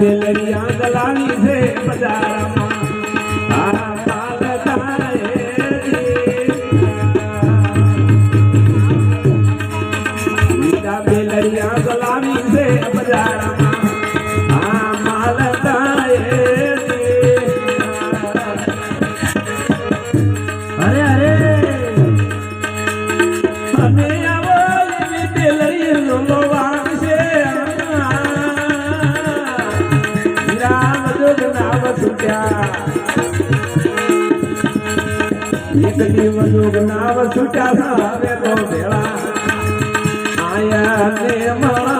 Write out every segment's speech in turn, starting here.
બેલરિયા દલાલી છે બજારમાં બેલરિયા એકલી વજોગ નામ છૂટ્યા હવે તો ભેળા. આયા મળે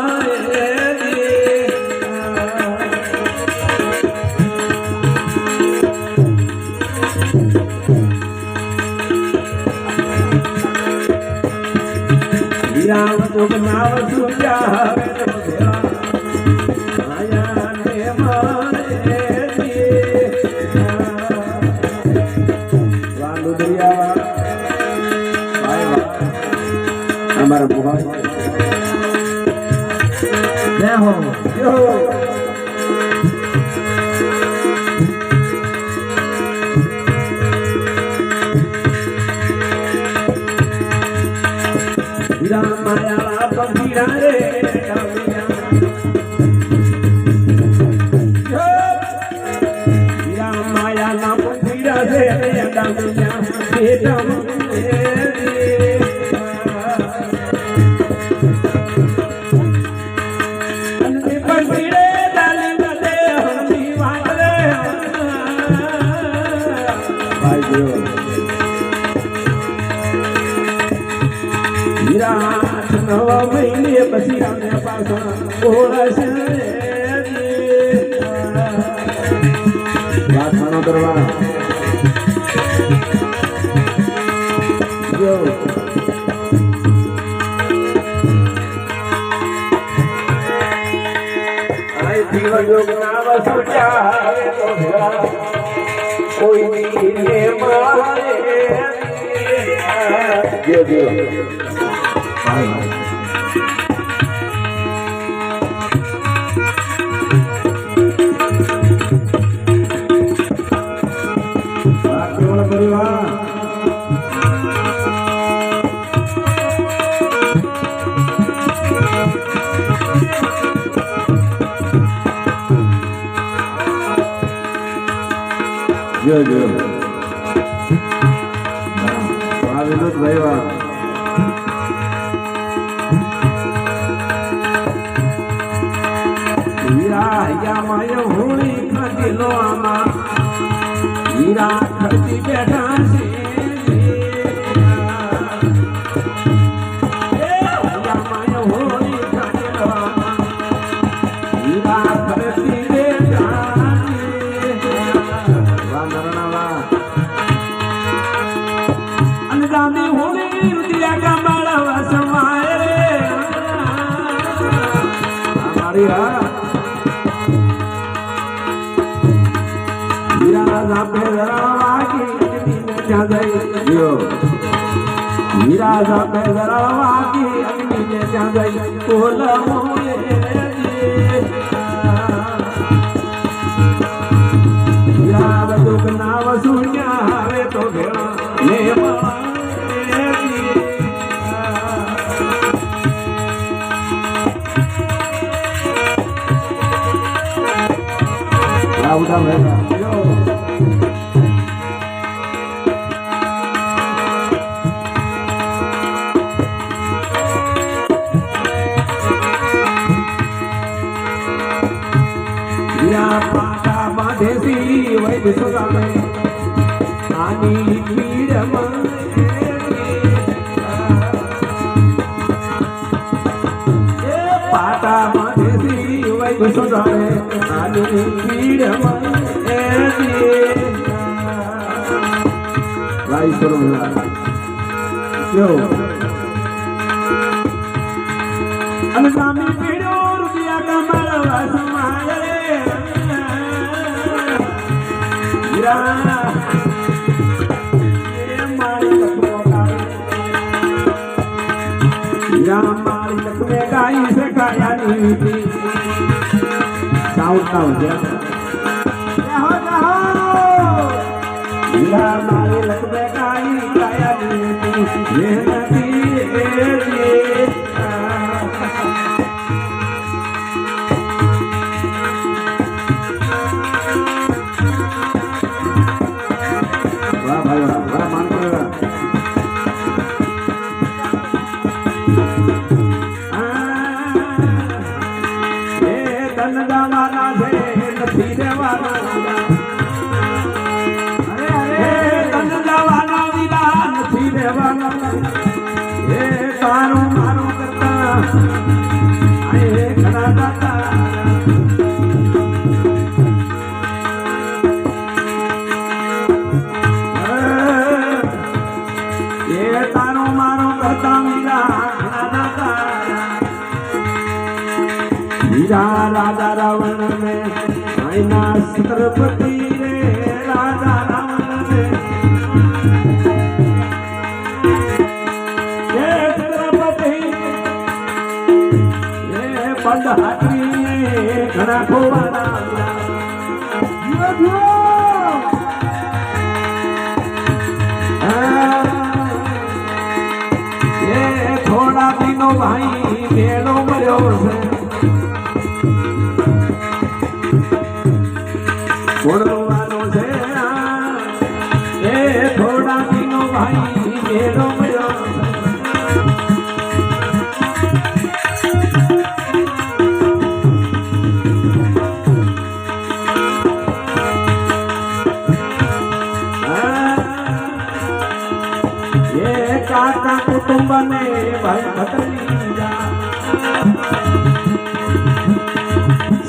જોગ હવે તો હો યો માયા પંખીડા રે વિરામ અમે પાછા ઓળશે વાસણો કરવા જો આઈ જીવન યોગ ના વસુટ્યા હવે તો ભેળા કોઈ દીને મારે જો હીરા હૈયા માય હોળી ખટીલો આમાં. હીરા ખટી બેઠા છે. હીરા જરા વાગી અગ્નિને ત્યાં કોલ મોએ હીરા બધું નાવ શૂન્ય હવે તો ભેળા લે મળે રાઉડા મહેતા યા પાટા બાંધેસી વૈદ સુગામે આની પીડમાં એ ભાઈ સરોવર જો અને સ્વામી પીડો રૂપિયા કમાડવા સમાય લખને વાહ ભાઈ વાહ. હીરા રાજા રાવણ ને આઈના છત્રપતિ રે રાજા રાવણ ને એ છત્રપતિ એ પંડ હાકરી ઘણા ખોવાના જીવો જીવો એ થોડા એ થોડા દિનો ભાઈ મેળો મળ્યો. કાકા કુટુંબને ભાઈ ભત્રીજા.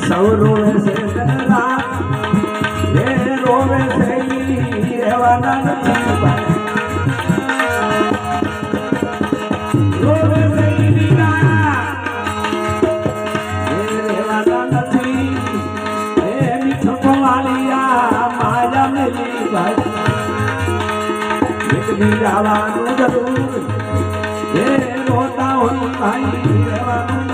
સૌ રોવે છે જવાનું જરૂર એ રોતા હોય ભાઈ રહેવાનું